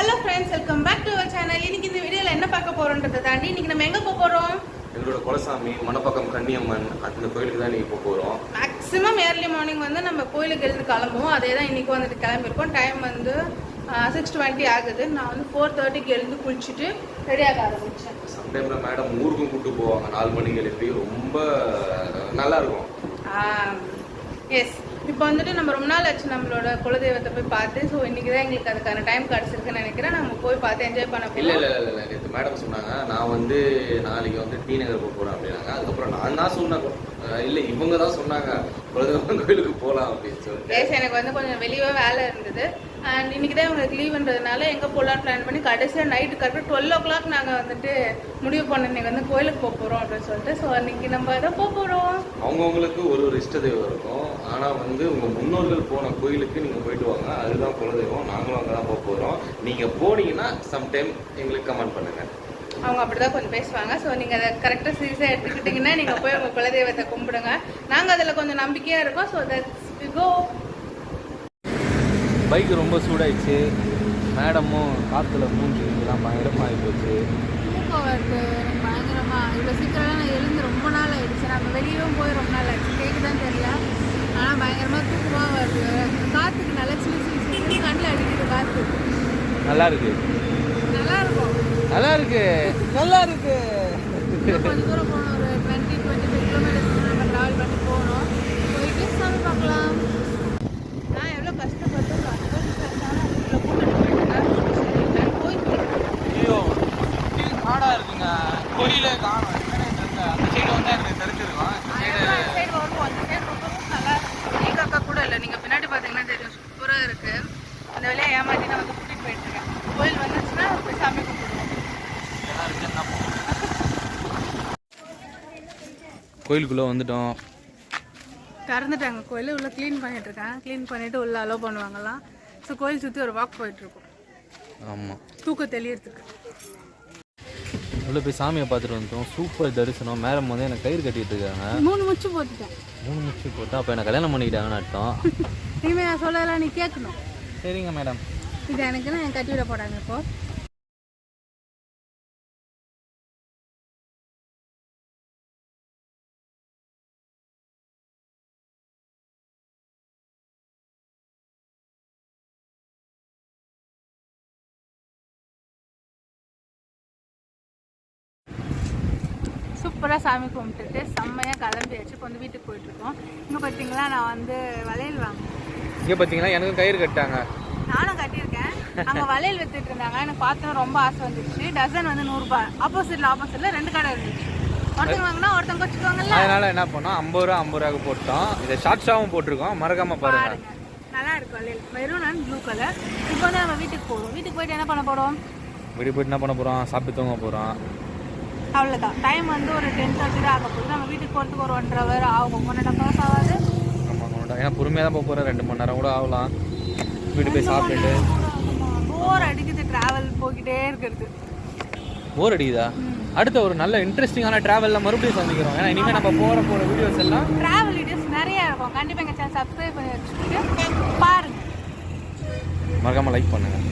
Hello friends welcome back to our channel இன்னைக்கு இந்த வீடியோல என்ன பார்க்க போறோன்றதை தாண்டி இன்னைக்கு நம்ம எங்க போக போறோம்? எங்களோட குலசாமி மணப்பக்கம் கன்னியம்மன் அந்த கோயிலுக்கு தான் இன்னைக்கு போக போகிறோம் மேக்ஸிமம் ஏர்லி மார்னிங் வந்து நம்ம கோயிலுக்கு எழுந்து கிளம்புவோம் அதே தான் இன்னைக்கு வந்துட்டு கிளம்பியிருக்கோம். டைம் வந்து சிக்ஸ் டுவெண்ட்டி ஆகுது. நான் வந்து ஃபோர் தேர்ட்டிக்கு எழுந்து குளிச்சுட்டு ரெடியாக ஆரம்பிச்சேன். சம்டைம்ல மேடம் ஊருக்கும் கூட்டு போவாங்க. நாலு மணிக்கு எழுப்பி ரொம்ப நல்லா இருக்கும். எஸ் இப்போ வந்துட்டு நம்ம ரொம்ப நாள் ஆச்சு நம்மளோட குலதெய்வத்தை போய் பார்த்து ஸோ இன்னைக்கு தான் எங்களுக்கு அதுக்கான டைம் கிடச்சிருக்குன்னு நினைக்கிறேன். நம்ம போய் பார்த்து என்ஜாய் பண்ண இல்ல இல்ல இல்ல இல்ல. நேற்று மேடம் சொன்னாங்க நான் வந்து நாளைக்கு வந்து டி நகர் போக போறேன் அப்படின்னாங்க. அதுக்கப்புறம் நான் தான் சொன்னேன். இல்ல இவங்க தான் சொன்னாங்க குலதெய்வம் கோயிலுக்கு போலாம் அப்படின்னு எஸ் எனக்கு வந்து கொஞ்சம் வெளியே வேலை இருந்தது. அண்ட் இன்னைக்கு தான் உங்களுக்கு லீவுன்றதுனால எங்கே போகலான்னு பிளான் பண்ணி கடைசியாக நைட்டு கரெக்டாக டுவெல் ஓ கிளாக் நாங்கள் வந்துட்டு முடிவு பண்ண இன்னைக்கு வந்து கோயிலுக்கு போக போகிறோம் அப்படின்னு சொல்லிட்டு. ஸோ அன்னைக்கு நம்ம அதை போக போகிறோம் அவங்கவுங்களுக்கு ஒரு ஒரு இஷ்ட தெய்வம் இருக்கும். ஆனா வந்து உங்க முன்னோர்கள் போன கோயிலுக்கு நீங்க போயிட்டு வாங்க. அதுதான் குலதெய்வம். நாங்களும் அங்கே தான் போக போறோம். நீங்க போனீங்கன்னா சம்டைம் எங்களுக்கு கமெண்ட் பண்ணுங்க. அவங்க அப்படிதான் கொஞ்சம் பேசுவாங்க. ஸோ நீங்கள் அதை கரெக்டாக சீரியஸாக எடுத்துக்கிட்டிங்கன்னா நீங்கள் போய் உங்கள் குலதெய்வத்தை கும்பிடுங்க. நாங்கள் அதில் கொஞ்சம் நம்பிக்கையாக இருக்கோம். ஸோ தட்ஸ் கோ பைக் ரொம்ப சூடாயிடுச்சு. மேடமும் காற்றுல மூஞ்சி இதெல்லாம் பயங்கரமாக ஆகி போச்சு பயங்கரமாக இவ்வளோ சீக்கிரம் நான் எழுந்து ரொம்ப நாள் ஆயிடுச்சு. நம்ம வெளியவும் போய் ரொம்ப நாள் ஆயிடுச்சு. கேட்குதான் தெரியல. ஆனால் பயங்கரமாக தூக்கமாக வருது. காற்றுக்கு நல்லா சிலு சிலு கண்ணில் அடிக்குது காற்று நல்லா இருக்கு நல்லா இருக்கும் நல்லா இருக்கு. நல்லா இருக்கு கொஞ்சம் தூரம் போகணும் ஒரு டுவெண்ட்டி டுவெண்ட்டி ஃபைவ் கிலோமீட்டர்ஸ் நம்ம ட்ராவல் பண்ணி போகணும் போயிட்டு சாமி பார்க்கலாம் நான் எவ்வளோ கஷ்டப்பட்டு ஒரு அட்வான்ஸ் கஷ்டம் அதுக்குள்ள போட்டு போய் ஐயோ காடாக இருக்குங்க கோயிலே காணும் அந்த சைடு வந்தால் எனக்கு தெரிஞ்சிருக்கும் இந்த சைடு சைடு வருவோம் அந்த சைடு ரொம்ப நல்லா இருக்கு நீங்க அக்கா கூட இல்லை நீங்கள் பின்னாடி பார்த்தீங்கன்னா தெரியும் சூப்பராக இருக்கு அந்த வழியா ஏமாத்தி நான் வந்து கூட்டிகிட்டு போயிட்டு இருக்கேன் கோயில் வந்துச்சுன்னா போய் சாமி கும்பிடுவோம் நல்லா இருக்குன்னு கோயிலுக்குள்ளே வந்துட்டோம். திறந்துட்டாங்க. கோயில் உள்ள க்ளீன் பண்ணிட்டு இருக்காங்க. க்ளீன் பண்ணிட்டு உள்ள அலோவ் பண்ணுவாங்கலாம் ஸோ கோயில் சுற்றி ஒரு வாக் போயிட்டு இருக்கோம். ஆமாம் தூக்கம் தெளியறதுக்கு. உள்ள போய் சாமியை பார்த்துட்டு வந்துட்டோம். சூப்பர் தரிசனம். மேடம் வந்து எனக்கு கயிறு கட்டிட்டு இருக்காங்க. மூணு முச்சு போட்டுட்டேன். மூணு முச்சு போட்டு அப்போ என்ன கல்யாணம் பண்ணிக்கிட்டாங்கன்னு அர்த்தம். இனிமே நான் சொல்லலாம் நீ கேட்கணும். சரிங்க மேடம். இது எனக்குன்னு என் கட்டி விட போறாங்க இப்போ. சூப்பராக சாமி கும்பிட்டுட்டு செம்மையாக கிளம்பியாச்சு இப்போ வந்து வீட்டுக்கு போயிட்டுருக்கோம். இங்கே பார்த்தீங்களா நான் வந்து வளையல் வாங்கினேன் இங்கே பார்த்தீங்கன்னா எனக்கும் கயிறு கட்டாங்க நானும் கட்டியிருக்கேன். அங்கே வளையல் வித்துட்டு இருந்தாங்க. எனக்கு பார்த்தோம் ரொம்ப ஆசை வந்துச்சு. டசன் வந்து நூறுரூபா ஆப்போசிட்ல ஆப்போசிட்ல ரெண்டு கடை இருந்துச்சு. ஒருத்தங்க வாங்கினா ஒருத்தங்க வச்சுக்கோங்கல்ல அதனால என்ன பண்ணோம் ஐம்பது ரூபா ஐம்பது ரூபாய்க்கு போட்டோம். இதை ஷார்ட்ஸாகவும் போட்டிருக்கோம். மறக்காம பாருங்க. நல்லா இருக்கு வளையல். மெரூன் அண்ட் ப்ளூ கலர் இப்போ வந்து நம்ம வீட்டுக்கு போகிறோம் வீட்டுக்கு போயிட்டு என்ன பண்ண போகிறோம் வீடு போயிட்டு என்ன பண்ண போகிறோம் சாப்பிட்டு தூங்க போகிறோம் அவ்வளோதான் டைம் வந்து ஒரு டென் தேர்ட்டி தான் ஆக போகுது. நம்ம வீட்டுக்கு போகிறதுக்கு ஒரு ஒன்றரை ஹவர் ஆகும். ஒன் அண்ட் ஹவர்ஸ் ஆகாது ஏன்னா பொறுமையாக தான் போக போகிறேன் ரெண்டு மணி நேரம் கூட ஆகலாம். வீட்டு போய் சாப்பிட்டுட்டு. போர் அடிக்குது டிராவல் போய்கிட்டே இருக்கிறது. போர் அடிக்குதா? அடுத்த ஒரு நல்ல இன்ட்ரெஸ்டிங்கான ட்ராவலில் மறுபடியும் சந்திக்கிறோம். ஏன்னா இனிமேல் நம்ம போகிற போகிற வீடியோஸ் எல்லாம் டிராவல் வீடியோஸ் நிறைய இருக்கும். கண்டிப்பாக எங்கள் சேனல் சப்ஸ்கிரைப் பண்ணி வச்சுட்டு பாருங்க. மறக்காமல் லைக் பண்ணுங்கள்